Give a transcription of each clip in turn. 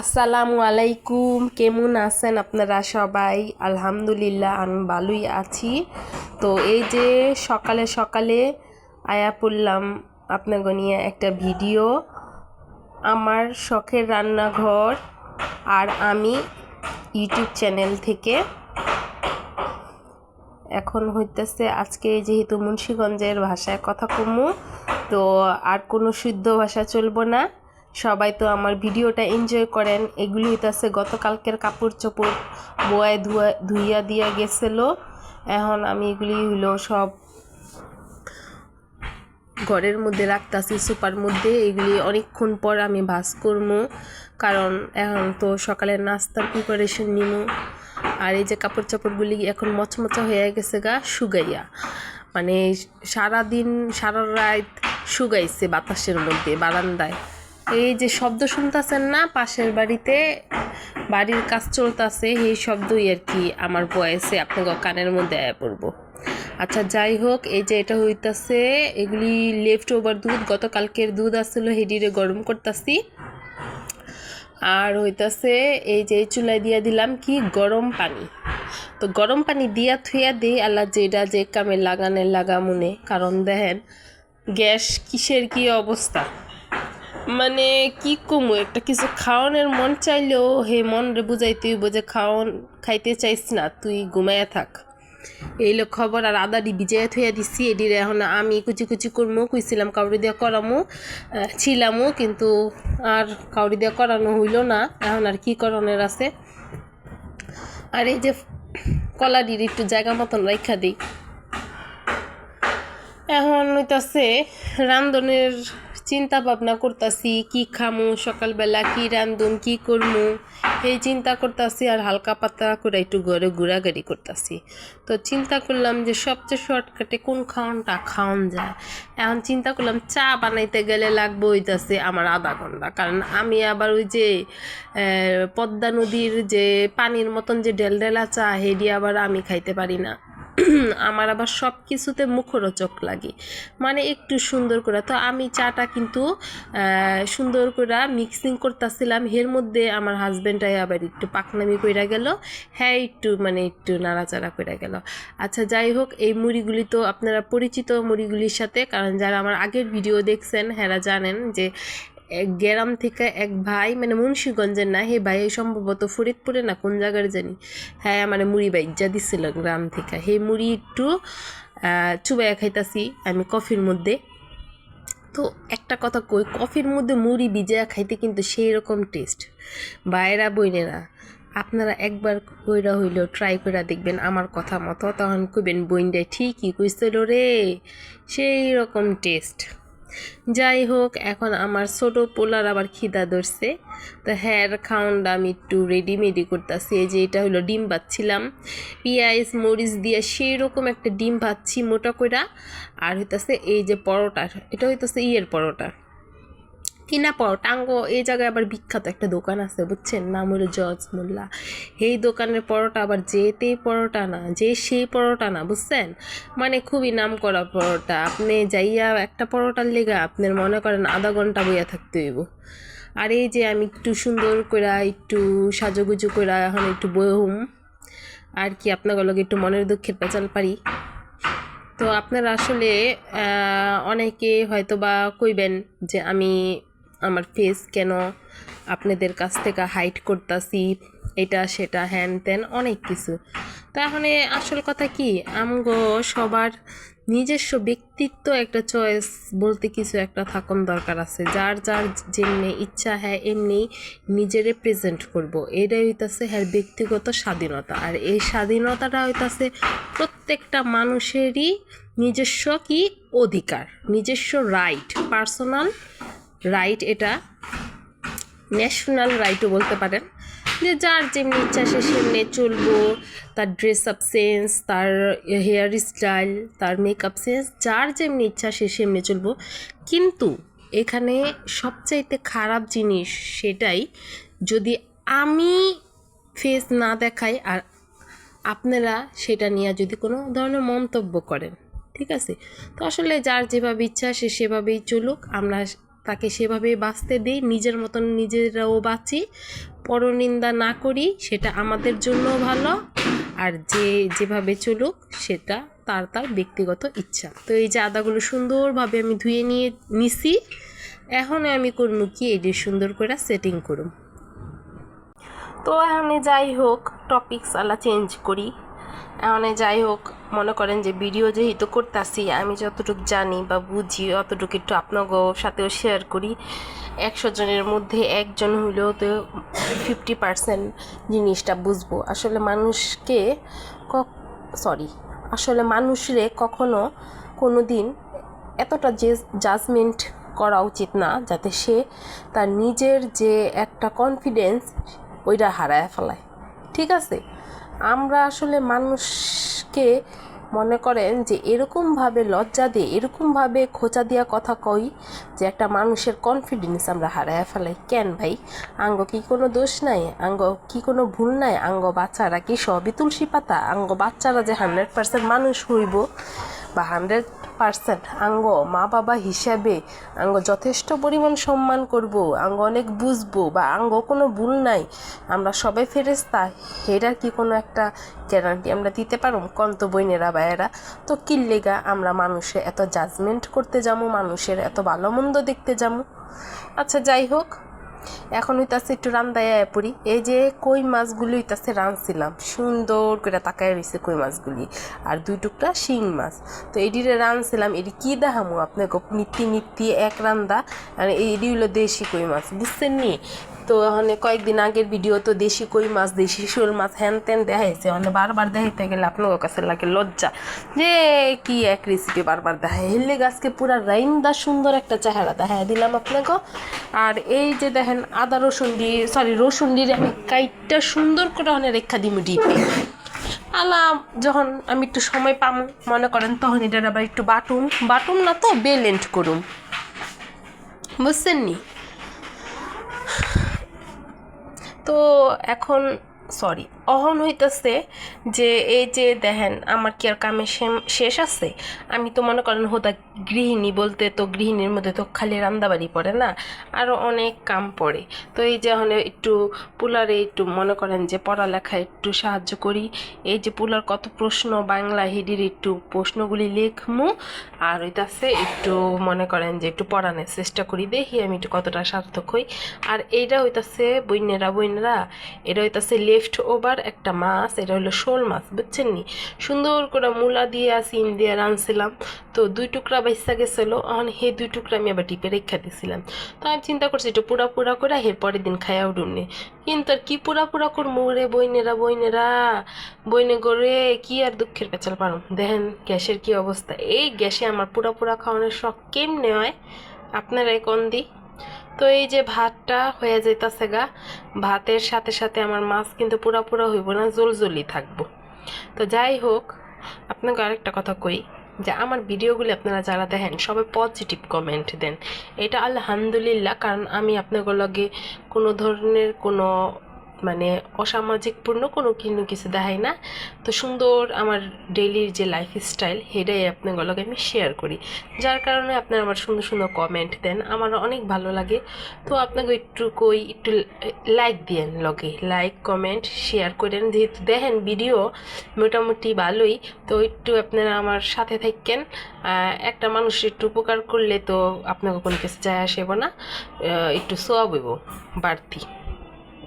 আসসালামু আলাইকুম। কেমন আছেন আপনারা সবাই? আলহামদুলিল্লাহ, আমি ভালোই আছি। তো এই যে সকালে সকালে আয়া পড়লাম আপনাকে নিয়ে একটা ভিডিও। আমার শখের রান্নাঘর আর আমি ইউটিউব চ্যানেল থেকে। এখন হইতেছে আজকে যেহেতু মুন্সীগঞ্জের ভাষায় কথা কমু, তো আর কোনো শুদ্ধ ভাষা চলবো না। সবাই তো আমার ভিডিওটা এনজয় করেন। এগুলি হইতেছে গতকালকের কাপড় চোপড় বোয়ায় ধুয়া ধুইয়া দিয়া গেছিল। এখন আমি এগুলি হইল সব ঘরের মধ্যে রাখতাছি সুপার মধ্যে। এগুলি অনেকক্ষণ পর আমি ভাস করব কারণ এখন তো সকালের নাস্তার প্রিপারেশন নিমু। আর এই যে কাপড় চাপড়গুলি এখন মচমচা হয়ে গেছে গা শুগাইয়া মানে সারাদিন, সারা রাত শুগাইছে বাতাসের মধ্যে, বারান্দায়। এই যে শব্দ শুনতেছেন না, পাশের বাড়িতে বাড়ির কাজ চলতেছে, এই শব্দই আর কি আমার বয়সে আপনাকে কানের মধ্যে আয়া পড়ব। আচ্ছা যাই হোক, এই যে এটা হইতাছে, এগুলি লেফট ওভার দুধ, গতকালকের দুধ আসছিল, হেডিরে গরম করতেছি। আর হইতাছে, এই যে চুলায় দিয়া দিলাম কি? গরম পানি। তো গরম পানি দিয়া থুইয়া দিই আল্লাহ যেটা যে কামে লাগানে লাগামুনে। কারণ দেখেন, গ্যাস কিসের কি অবস্থা? মানে কি কমু, একটা কিছু খাওয়ানোর মন চাইলেও হে মন রে বুঝাই তুই বোঝে খাওয়ান, খাইতে চাইস না, তুই ঘুমাইয়া থাক। এই লোক খবর আর আদাডি বিজয় থইয়া দিছি, এডির এখন আমি কুচি কুচি করমু, কুইছিলাম কাউরি দিয়া করামু ছিলামও কিন্তু আর কাউরি দিয়া করানো হইল না, এখন আর কি করণের আছে। আর এই যে কলাডির একটু জায়গা মতন রাইখা দিই। এখন হইতাছে রান্ধনের চিন্তা ভাবনা করতাছি, কি খামু, সকালবেলা কি রান্ধুন কি করমু? এই চিন্তা করতাছি আর হালকা পাতলা করে একটু ঘরে ঘোরাঘুরি করতাছি। তো চিন্তা করলাম যে সবচেয়ে শর্টকাটে কোন খাওয়ানটা খাওয়ান যায়। এখন চিন্তা করলাম চা বানাইতে গেলে লাগবে হইতাছে আমার আধা ঘণ্টা। কারণ আমি আবার ওই যে পদ্মা নদীর যে পানির মতন যে ডেলডেলা চা, হেডি আবার আমি খাইতে পারি না। আমার আবার সব কিছুতে মুখরোচক লাগে। মানে একটু সুন্দর করে। তো আমি চাটা কিন্তু সুন্দর করে মিক্সিং করতেছিলাম। এর মধ্যে আমার হাজব্যান্ডটাই আবার একটু পাকনামি কইরা গেল। হ্যাঁ একটু মানে একটু নাড়াচাড়া কইরা গেল। আচ্ছা যাই হোক, এই মুড়িগুলি তো আপনারা পরিচিত মুড়িগুলির সাথে, কারণ যারা আমার আগের ভিডিও দেখছেন হ্যাঁ জানেন যে গ্রাম থেকে এক ভাই মানে মুন্সীগঞ্জের না, হে ভাই সম্ভবত ফরিদপুরে না, কোন জায়গার জানি? হ্যাঁ মানে মুড়ি বাইজা দিছিল গ্রাম থেকে। হে মুড়ি একটু চুবাইয়া খাইতাছি আমি কফির মধ্যে। তো একটা কথা কই, কফির মধ্যে মুড়ি ভিজায়া খাইতে কিন্তু সেই রকম টেস্ট বাইরা বইনেরা আপনারা একবার কইরা হইলেও ট্রাই করে দেখবেন আমার কথা মতো, তখন কইবেন বইনটাই ঠিকই কইছিল রে সেই রকম টেস্ট যাই হোক, এখন আমার ছোট পোলার আবার খিদা ধরছে। তো হ্যার খাউন্ড আমি একটু রেডিমেডি করতেছি। এই যে এটা হলো ডিম ভাজছিলাম। পেঁয়াজ, মরিচ দিয়ে সেই রকম একটা ডিম ভাজছি মোটা কইরা। আর হইতাছে এই যে পরোটা এটা হইতাছে ইয়ের পরোটা। কিনা পরোটা আঙ্গো এই জায়গায় আবার বিখ্যাত একটা দোকান আছে, বুঝছেন? নাম হলো জজ মোল্লা। এই দোকানের পরোটা আবার যেতেই পরোটা না, যে সেই পরোটা না, বুঝছেন? মানে খুবই নাম করা পরোটা। আপনি যাইয়া একটা পরোটার লেগা আপনার মনে করেন আধা ঘণ্টা বইয়া থাকতে হইব। আর এই যে আমি একটু সুন্দর করে একটু সাজুগুজু করে এখন একটু বহুম। আর কি, আপনার লগে একটু মনের দুঃখের পেঁচাল পারি। তো আপনারা আসলে অনেকে হয়তো বা কইবেন যে আমি আমার ফেস কেন আপনাদের কাছ থেকে হাইট করতাছি, এটা, সেটা হ্যান ত্যান অনেক কিছু। তাহলে আসল কথা কি? আমগো সবার নিজস্ব ব্যক্তিত্ব একটা চয়েস বলতে কিছু একটা থাকুন দরকার আছে। যার যার যেমনি ইচ্ছা হ্যাঁ এমনি নিজেরে প্রেজেন্ট করব। এটাই হইতাছে হ্যাঁ ব্যক্তিগত স্বাধীনতা। আর এই স্বাধীনতাটা হইতাছে প্রত্যেকটা মানুষেরই নিজস্ব কি? অধিকার, নিজস্ব রাইট পার্সোনাল রাইট এটা ন্যাশনাল রাইটও বলতে পারেন। যে যার যেমনি ইচ্ছা সে সেমনি চলবো, তার ড্রেস আপ সেন্স তার হেয়ার স্টাইল তার মেকআপ সেন্স যার যেমনি ইচ্ছা সে সেমনি চলবো। কিন্তু এখানে সবচাইতে খারাপ জিনিস সেটাই, যদি আমি ফেস না দেখাই আর আপনারা সেটা নিয়ে যদি কোনো ধরনের মন্তব্য করেন, ঠিক আছে? তো আসলে যার যেভাবে ইচ্ছা সে সেভাবেই চলুক, আমরা তাকে সেভাবে বাঁচতে দিই, নিজের মতন নিজেরাও বাঁচি। পরনিন্দা না করি, সেটা আমাদের জন্য ভালো। আর যে যেভাবে চলুক, সেটা তার তার ব্যক্তিগত ইচ্ছা। তো এই যে আদাগুলো সুন্দরভাবে আমি ধুয়ে নিয়ে নিছি এখন আমি করব কি এটি সুন্দর করে সেটিং করুম। তো এখন যাই হোক টপিকস আলা চেঞ্জ করি। এখন যাই হোক মনে করেন যে ভিডিও যেহেতু করতেছি, আমি যতটুকু জানি বা বুঝি, অতটুকু একটু আপনাকে সাথেও শেয়ার করি। একশো জনের মধ্যে একজন হইলেও তো ফিফটি পার্সেন্ট জিনিসটা বুঝব। আসলে মানুষকে ক সরি আসলে মানুষরে কখনো কোনো দিন এতটা যে জাজমেন্ট করা উচিত না, যাতে সে তার নিজের যে একটা কনফিডেন্স ওইটা হারায় ফেলায়। ঠিক আছে? আমরা আসলে মানুষকে মনে করেন যে এরকমভাবে লজ্জা দিয়ে, এরকমভাবে খোঁচা দেওয়া কথা কই যে একটা মানুষের কনফিডেন্স আমরা হারায় ফেলাই। কেন ভাই? আঙ্গ কি কোনো দোষ নাই? আঙ্গ কি কোনো ভুল নাই? আঙ্গ বাচ্চারা কি সবই তুলসী পাতা? আঙ্গ বাচ্চারা যে হান্ড্রেড পার্সেন্ট মানুষ হইব বা হান্ড্রেড পার্সেন্ট আঙ্গ, মা বাবা হিসাবে আঙ্গ যথেষ্ট পরিমাণ সম্মান করব। আঙ্গ অনেক বুঝব বা আঙ্গ কোনো ভুল নাই। আমরা সবাই ফেরেস্তা হেরার কি কোনো একটা গ্যারান্টি আমরা দিতে পারো? কন্ত বইনেরা বায়েরা তো কিল্লেগা আমরা মানুষে এত জাজমেন্ট করতে যাব মানুষের এত ভালো মন্দ দেখতে যাব আচ্ছা যাই হোক। এখন হইতাছে একটু রান্দায় পড়ি। এই যে কই মাছগুলি হইতাছে রাঁধছিলাম, সুন্দর করে তাকায় রয়েছে কই মাছগুলি। আর দুই টুকরা শিং মাছ। তো এডিরে রাঁধছিলাম এটি কি দেখামো আপনাকে? নিত্যি নিত্যি এক রান্দা, আর এডি হলো দেশি কই মাছ, বুঝছেন নি? তো মানে কয়েকদিন আগের ভিডিও তো দেশি কই মাছ, দেশি শোল মাছ হ্যান ত্যান দেখাইছে। মানে বারবার দেখাইতে গেলে আপনার কাছে লাগে লজ্জা। যে কি এক রেসিপি বারবার দেখায়। হেললে গাছকে পুরা রাইন্দা সুন্দর একটা চেহারা দেখায় দিলাম আপনাকে। আর এই যে দেখেন, আদা রসুন দিয়ে সরি রসুন দিয়ে আমি কাইটটা সুন্দর করে অনেক রেখা দিম ডিপে। আলা যখন আমি একটু সময় পাম, মনে করেন তখন এটার আবার একটু বাটুম। বাটুম না তো, বেলেন্ট করুম। বুঝছেন নি? তো এখন সরি অহন হইতেছে যে, এই যে দেখেন, আমার কি আর কামে শেষ আছে? আমি তো মনে করেন হোদা গৃহিণী বলতে তো গৃহিণীর মধ্যে তো খালি রান্দাবাড়ি পড়ে না আরও অনেক কাম পড়ে। তো এই যে এখন একটু পুলারে একটু মনে করেন যে পড়ালেখা একটু সাহায্য করি, এই যে পুলার কত প্রশ্ন বাংলা হিডির একটু প্রশ্নগুলি লেখমু, আর হইতাছে একটু মনে করেন যে একটু পড়ানোর চেষ্টা করি, দেখি আমি একটু কতটা সার্থক হই। আর এইটা হইতাছে বইনেরা বইনেরা এটা হইতাছে লেফট ওভার একটা মাছ, এটা হলো শোল মাছ, বুঝছেন নি? সুন্দর করে মূলা দিয়ে, সিম দিয়ে রাঁধছিলাম তো দুই টুকরা বাইসা গেছিল এখন হে দুই টুকরা আমি আবার টিপে রেখা দিছিলাম। তো আমি চিন্তা করছি একটু পুরা পুরা করে এর পরের দিন খাইয়া উঠুমনি কিন্তু আর কি পুরা পুরা করব রে বইনেরা বইনেরা? বইনে করে কি আর দুঃখের পেঁচাল পারো দেখেন গ্যাসের কি অবস্থা। এই গ্যাসে আমার পুরা পুরা খাওয়ানোর শখ কেমনে হয়? আপনারাই কোন দিই তো এই যে ভাতটা হয়ে যাইতাছে গা, ভাতের সাথে সাথে আমার মাছ কিন্তু পুরা পুরা হইব না জলজলি থাকব। তো যাই হোক, আপনাকে আরেকটা কথা কই যে আমার ভিডিওগুলি আপনারা যারা দেখেন, সবাই পজিটিভ কমেন্ট দেন। এটা আলহামদুলিল্লাহ, কারণ আমি আপনাদের লগে কোনো ধরনের কোনো মানে অসামাজিকপূর্ণ কোনো কিন্তু কিছু দেখাই না। তো সুন্দর আমার ডেইলির যে লাইফ স্টাইল সেটাই আপনাদের লগে আমি শেয়ার করি। যার কারণে আপনারা আমার সুন্দর সুন্দর কমেন্ট দেন আমার অনেক ভালো লাগে। তো আপনাকে একটু কই একটু লাইক দিয়েন লগে। লাইক কমেন্ট শেয়ার করেন। যেহেতু দেখেন ভিডিও মোটামুটি ভালোই, তো একটু আপনারা আমার সাথে থাকেন। একটা মানুষ একটু উপকার করলে তো আপনাকে কোনো কিছু যায় আসেব না। একটু সোয়াব হইব বাড়তি।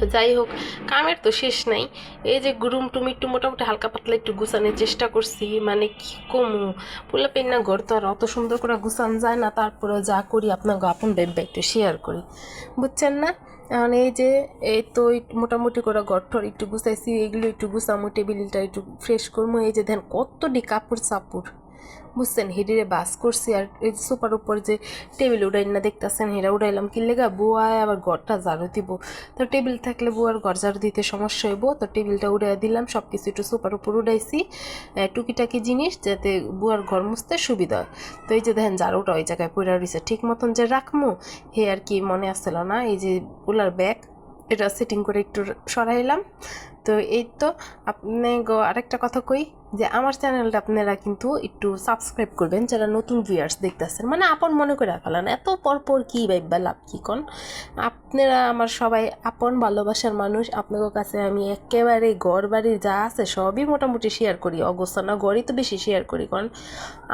তো যাই হোক, কামের তো শেষ নাই। এই যে গুরুম টুম একটু মোটামুটি হালকা পাতলা একটু গুছানোর চেষ্টা করছি মানে কি কমু? পোলা পেন্না ঘর তো আর অত সুন্দর করে গুছান যায় না তারপরে যা করি আপনার আপন বেব্বা একটু শেয়ার করি। বুঝছেন না? এখন এই যে, এই তো মোটামুটি করে ঘরঠর একটু গুছাইছি, এগুলো একটু গুছামো, টেবিলটা একটু ফ্রেশ করব এই যে দেন কতটি কাপড় চাপড় বুঝছেন হেডিরে বাস করছি আর এই সোফার উপর যে টেবিল উড়াই না দেখতেছেন হেরা উড়াইলাম, কি লেগা বুয়ায় আবার ঘরটা ঝাড়ু দিব। তো টেবিল থাকলে বুয়ার ঘর ঝাড়ু দিতে সমস্যা হইব, তো টেবিলটা উড়াই দিলাম সব কিছু একটু সোফার উপর উড়াইছি। টুকিটাকি জিনিস যাতে বুয়ার ঘর মুছতে সুবিধা হয়। তো এই যে দেখেন, ঝাড়ুটা ওই জায়গায় পড়ে রয়েছে ঠিক মতন যে রাখমু, হে আর কি মনে আসছিল না, এই যে পুলার ব্যাগ এটা সেটিং করে একটু সরাইলাম। তো এই তো আপনি গো আরেকটা কথা কই যে আমার চ্যানেলটা আপনারা কিন্তু একটু সাবস্ক্রাইব করবেন, যারা নতুন ভিউয়ার্স দেখতেছেন। মানে আপন মনে করে ফেলান, এত পর পর কী ভাইবা লাভ কী কন? আপনারা আমার সবাই আপন ভালোবাসার মানুষ আপনাদের কাছে আমি একেবারে ঘর বাড়ি যা আছে সবই মোটামুটি শেয়ার করি অগোছানো ঘরই তো বেশি শেয়ার করি কারণ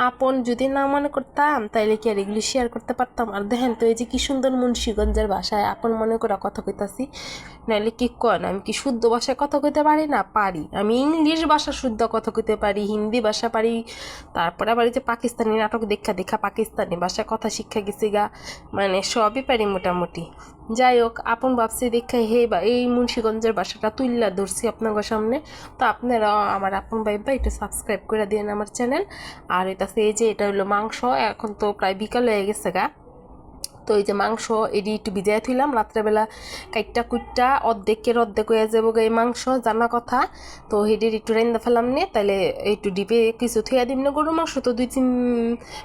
আপন যদি না মনে করতাম, তাইলে কি আর এগুলি শেয়ার করতে পারতাম? আর দেখেন তো এই যে কি সুন্দর মুন্সীগঞ্জের ভাষায় আপন মনে করে কথা কইতাছি নাহলে কি কন? আমি কি শুদ্ধ ভাষায় কথা কইতে পারি না? পারি। আমি ইংলিশ ভাষা শুদ্ধ কথা কইতে পারি, হিন্দি ভাষা পারি, তারপরে আবার যে পাকিস্তানি নাটক দেখা দেখা পাকিস্তানি ভাষায় কথা শিক্ষা গেছি গা। মানে সবই পারি মোটামুটি। যাই হোক, আপন ভাবছি দেখা হে বা, এই মুন্সীগঞ্জের বাসাটা তুললা ধরছি আপনাদের সামনে। তো আপনারা আমার আপন ভাই বা একটু সাবস্ক্রাইব করে দিন আমার চ্যানেল আর এটা এই যে, এটা হলো মাংস, এখন তো প্রায় বিকাল হয়ে গেছে গা। তো এই যে মাংস এডি একটু ভিজাই থইলাম, রাত্রেবেলা কাইটটা কুইটটা অর্ধেকের অর্ধেক হয়ে যাব এই মাংস, জানা কথা। তো হেডির একটু রেন্দা ফেলাম নে তাহলে একটু ডিপে কিছু থুয়া দিম না গরু মাংস। তো দুই তিন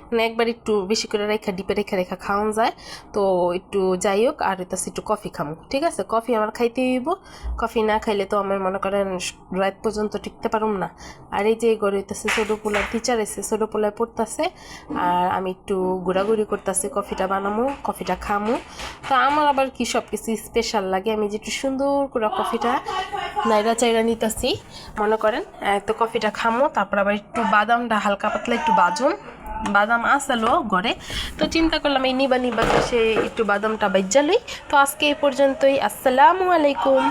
মানে একবার একটু বেশি করে রেখা, ডিপে রেখা রেখা খাওয়ান যায়। তো একটু যাই হোক, আর এটা একটু কফি খামো। ঠিক আছে? কফি আমার খাইতে হইব। কফি না খাইলে তো আমার মনে করেন রাত পর্যন্ত টিকতে পারুম না। আর এই যে গরু হইতেছে ছোটো পোলার টিচার এসে ছোটো পোলায় পড়তেছে। আর আমি একটু ঘোরাঘুরি করতেছি, কফিটা বানামো। কফিটা খামো। তো আমার আবার কি সব কিছু স্পেশাল লাগে? আমি যে একটু সুন্দর করে কফিটা নাইরা চাইরা নিতেছি, মনে করেন তো কফিটা খামো, তারপর আবার একটু বাদামটা হালকা পাতলা একটু বাজুন। বাদাম আসালো ঘরে, তো চিন্তা করলাম এই নিবা নিবা সে একটু বাদামটা বাইজালই তো আজকে এই পর্যন্তই, আসসালামু আলাইকুম।